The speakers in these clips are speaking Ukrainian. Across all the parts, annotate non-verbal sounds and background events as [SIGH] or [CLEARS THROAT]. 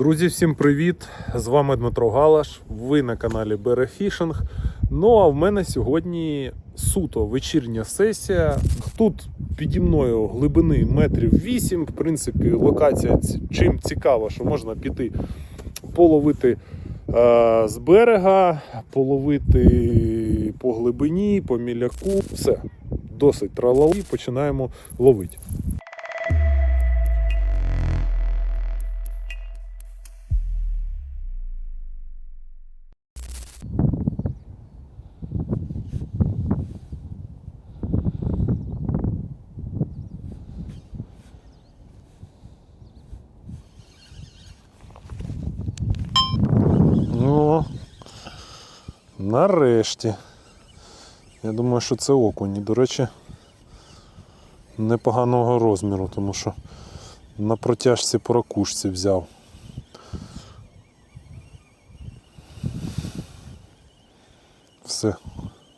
Друзі, всім привіт! З вами Дмитро Галаш. Ви на каналі Берефішинг. Ну а в мене сьогодні суто вечірня сесія. Тут піді мною глибини метрів 8. В принципі, локація чим цікава, що можна піти половити е, з берега, половити по глибині, по міляку. Все, досить тралали. Починаємо ловити. Нарешті. Я думаю, що це окунь. І, До речі, непоганого розміру, тому що на протяжці по ракушці взяв. Все,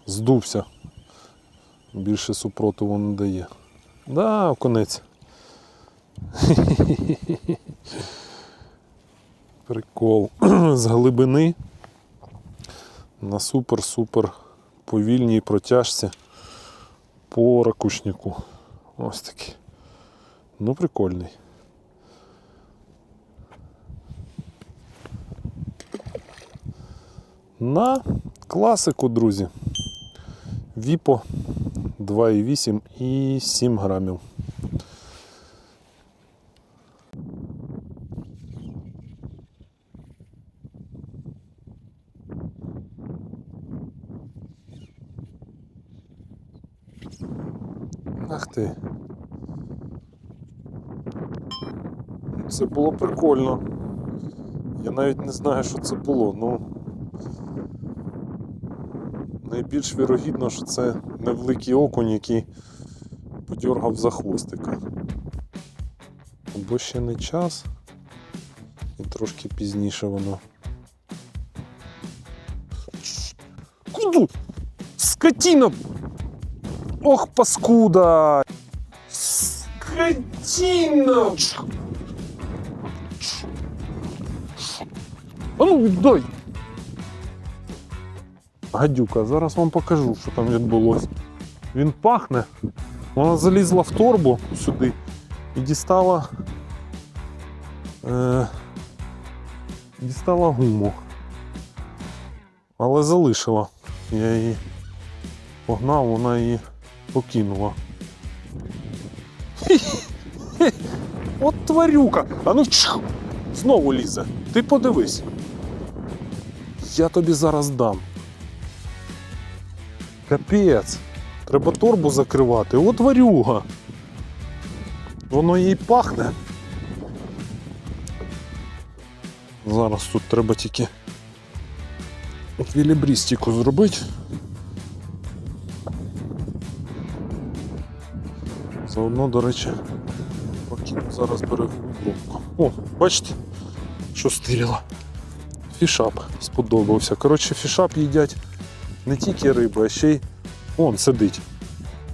здувся. Більше супротиву не дає. Да, окунець. Прикол. [CLEARS THROAT] З глибини на супер-супер повільній протяжці по ракушнику. Ось такий. Ну, прикольний. На класику, друзі. Віпо 2,8 і 7 грамів. Ти. Це було прикольно. Я навіть не знаю, що це було, ну. Найбільш вірогідно, що це невеликий окунь, який подьоргав за хвостика. Або ще не час. І трошки пізніше воно. Скотіна! Ох, паскуда! Скотина! А ну віддай! Гадюка, зараз вам покажу, що там відбулося. Він пахне. Вона залізла в торбу сюди і дістала. Е, дістала гуму. Але залишила. Я її погнав, вона її покинула. Хі-хі. [LAUGHS] От тварюка! А ну чх! Знову лізе. Ти подивись. Я тобі зараз дам. Капець. Треба торбу закривати. От тварюга. Воно їй пахне. Зараз тут треба тільки еквілібрістику зробити. Заодно, до речі, покину зараз берегову кромку. О, бачите, що стиріло. Фішап сподобався. Коротше, фішап їдять не тільки риби, а ще й он сидить.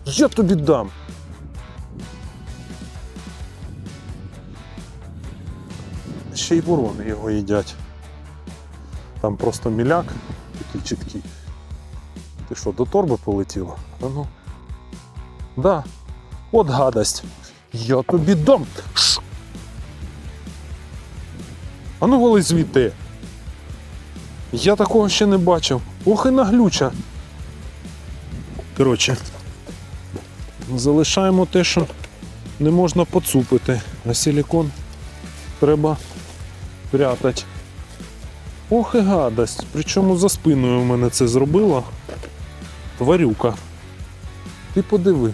Я тобі дам. Ще й ворони його їдять. Там просто міляк такий чіткий. Ти що, до торби полетіла? А ну. Да, От гадость. Я тобі дам. Ш. А ну вали звідти. Я такого ще не бачив. Ох і наглюча. Коротше, залишаємо те, що не можна поцупити, а силікон треба прятати. Ох і гадость. Причому за спиною в мене це зробила. Тварюка. Ти подиви.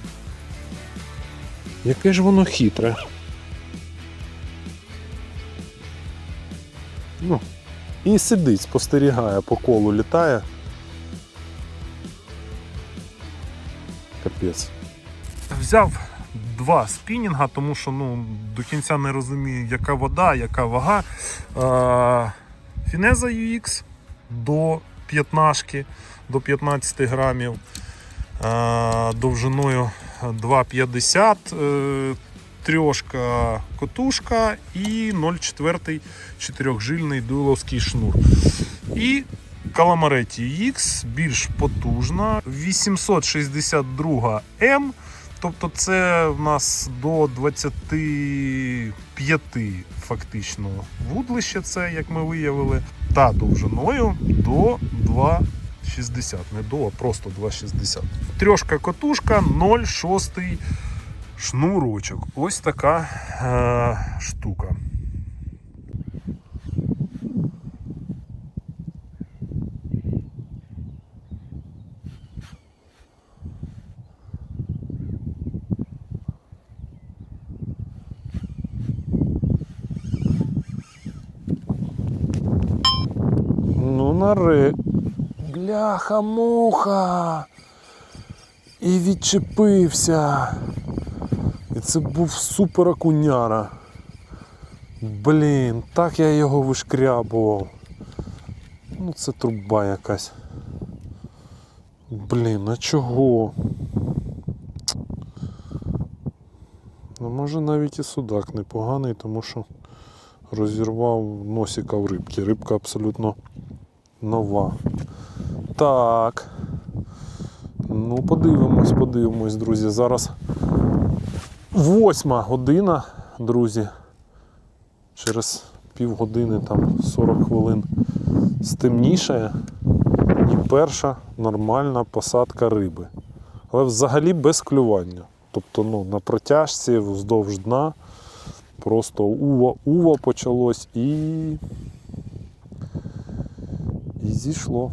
Яке ж воно хитре. Ну, і сидить, спостерігає, по колу літає. Капець. Взяв два спінінга, тому що ну, до кінця не розумію, яка вода, яка вага. Фінеза UX до 15, до 15 грамів. Довжиною 2,50. Е, трьошка котушка і 0,4 чотирьохжильний дуйловський шнур. І Calamari X більш потужна, 862 М. Тобто це в нас до 25 фактично вудлище, це як ми виявили, та довжиною до 2,60. Не до, а просто 2,60. Трьошка котушка 0,6 шнурочок. Ось така е, штука. Ну, наре. Бляха-муха. І відчепився. І це був супер окуняра. Блін, так я його вишкрябував. Ну це труба якась. Блін, а чого? Ну, може навіть і судак непоганий, тому що розірвав носика в рибки. Рибка абсолютно нова. Так. Ну, подивимось, подивимось, друзі. Зараз восьма година, друзі. Через півгодини, там 40 хвилин стемнішає. І перша нормальна посадка риби. Але взагалі без клювання. Тобто ну, на протяжці вздовж дна просто ува-ува почалось і. І зійшло.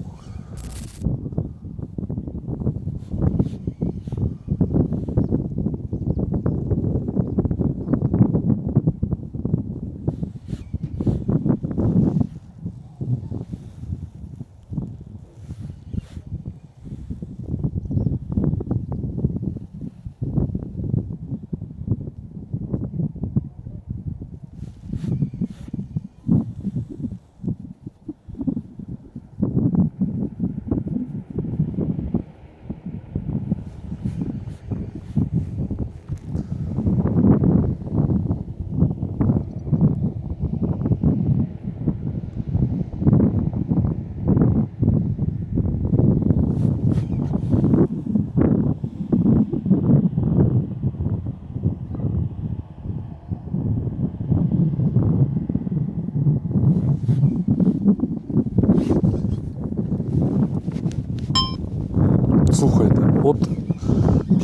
Слухайте, от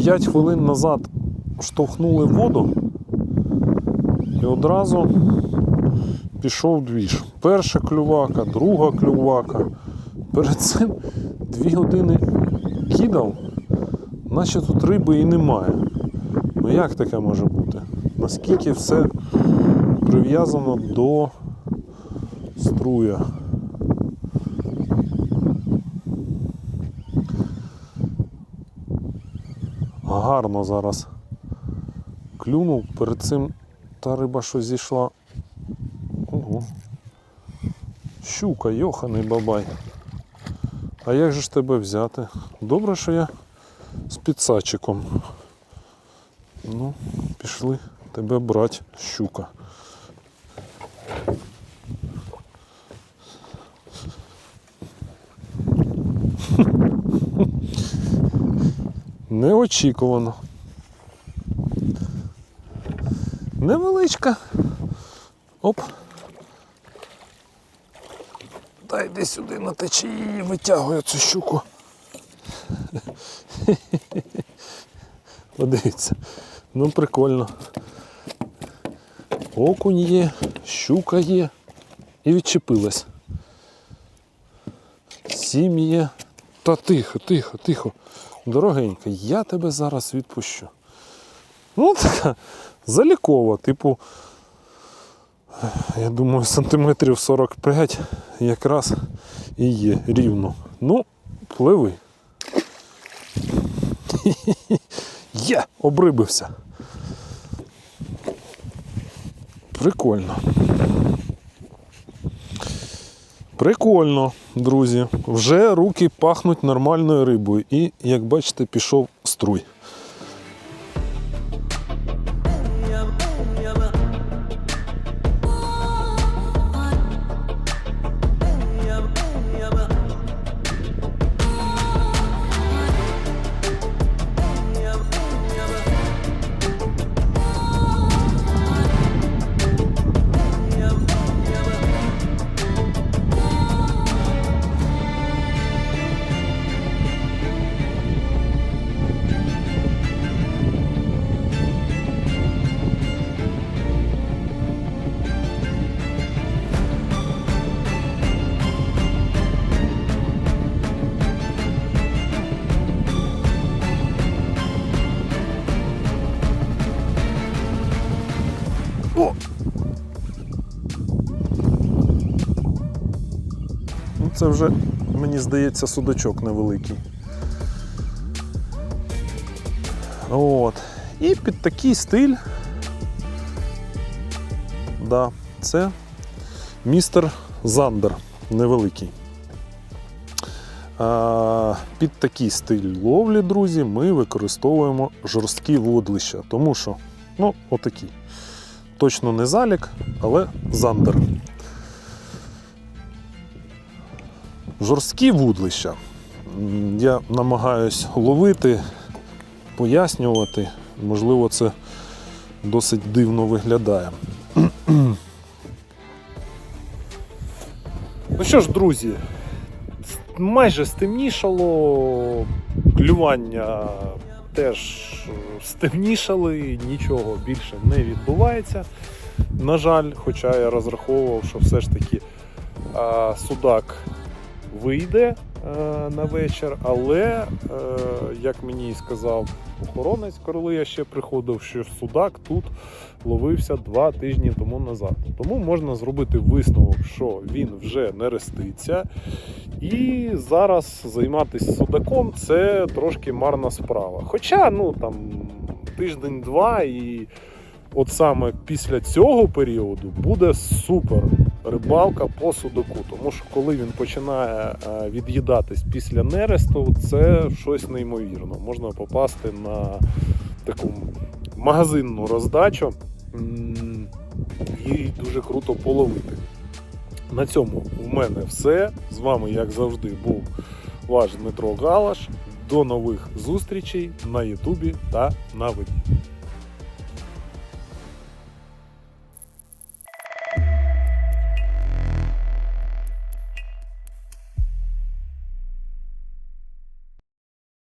5 хвилин назад штовхнули воду і одразу пішов двіж. Перша клювака, друга клювака. Перед цим 2 години кидав, наче тут риби і немає. Ну як таке може бути? Наскільки все прив'язано до струя. Гарно зараз клюнув. Перед цим та риба, що зійшла. Ого. Щука, йоханий бабай. А як же ж тебе взяти? Добре, що я з підсачиком. Ну, пішли тебе брати щука. Неочікувано. Невеличка. Оп. Та йди сюди на течії і витягую цю щуку. [LAUGHS] Подивіться. Ну прикольно. Окунь є, щука є і відчепилась. Сім. Та тихо, тихо, тихо. Дорогенька, я тебе зараз відпущу. Ну, [LAUGHS] така залікова, типу, я думаю, сантиметрів 45 якраз і є рівно. Ну, пливи. [LAUGHS] Є, обрибився. Прикольно. Прикольно, друзі. Вже руки пахнуть нормальною рибою. І, як бачите, пішов струй. Це вже, мені здається, судачок невеликий. От. І під такий стиль. Да, це містер Зандер невеликий. Під такий стиль ловлі, друзі, ми використовуємо жорсткі водлища, тому що, ну, отакі. Точно не залік, але зандер. Жорсткі вудлища. Я намагаюсь ловити, пояснювати. Можливо, це досить дивно виглядає. Ну що ж, друзі, майже стемнішало, клювання теж стемнішали, нічого більше не відбувається. На жаль, хоча я розраховував, що все ж таки судак вийде е, на вечір, але, е, як мені сказав охоронець, коли я ще приходив, що судак тут ловився два тижні тому назад. Тому можна зробити висновок, що він вже не реститься. І зараз займатися судаком це трошки марна справа. Хоча, ну там тиждень-два, і от саме після цього періоду буде супер рибалка по судаку. Тому що коли він починає е, від'їдатись після нересту, це щось неймовірно. Можна попасти на таку магазинну роздачу і дуже круто половити. На цьому в мене все. З вами, як завжди, був ваш Дмитро Галаш. До нових зустрічей на Ютубі та на воді.